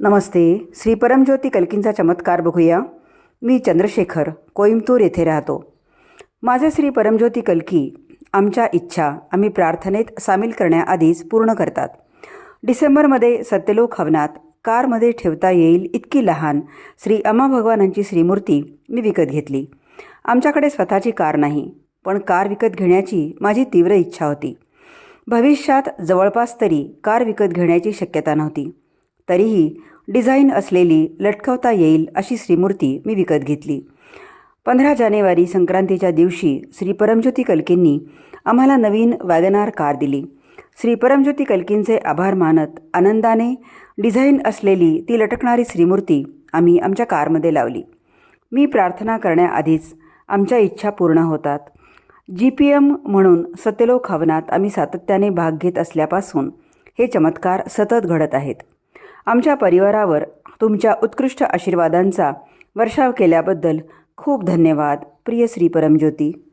नमस्ते श्री परमज्योती कल्कींचा चमत्कार बघूया. मी चंद्रशेखर कोईमतूर येथे राहतो. माझे श्री परमज्योती कल्की आमच्या इच्छा आम्ही प्रार्थनेत सामील करण्याआधीच पूर्ण करतात. डिसेंबरमध्ये सत्यलोक हवनात कारमध्ये ठेवता येईल इतकी लहान श्री अम्मा भगवानांची श्रीमूर्ती मी विकत घेतली. आमच्याकडे स्वतःची कार नाही पण कार विकत घेण्याची माझी तीव्र इच्छा होती. भविष्यात जवळपास तरी कार विकत घेण्याची शक्यता नव्हती. तरीही डिझाईन असलेली लटकवता येईल अशी श्रीमूर्ती मी विकत घेतली. पंधरा जानेवारी संक्रांतीच्या दिवशी श्री परमज्योती कल्कींनी आम्हाला नवीन वॅगनार कार दिली. श्री परमज्योती कल्कींचे आभार मानत आनंदाने डिझाईन असलेली ती लटकणारी श्रीमूर्ती आम्ही आमच्या कारमध्ये लावली. मी प्रार्थना करण्याआधीच आमच्या इच्छा पूर्ण होतात. जी पी एम म्हणून सत्यलोक हवनात आम्ही सातत्याने भाग घेत असल्यापासून हे चमत्कार सतत घडत आहेत. आमच्या परिवारावर तुमच्या उत्कृष्ट आशीर्वादांचा वर्षाव केल्याबद्दल खूप धन्यवाद प्रिय श्री परमज्योती.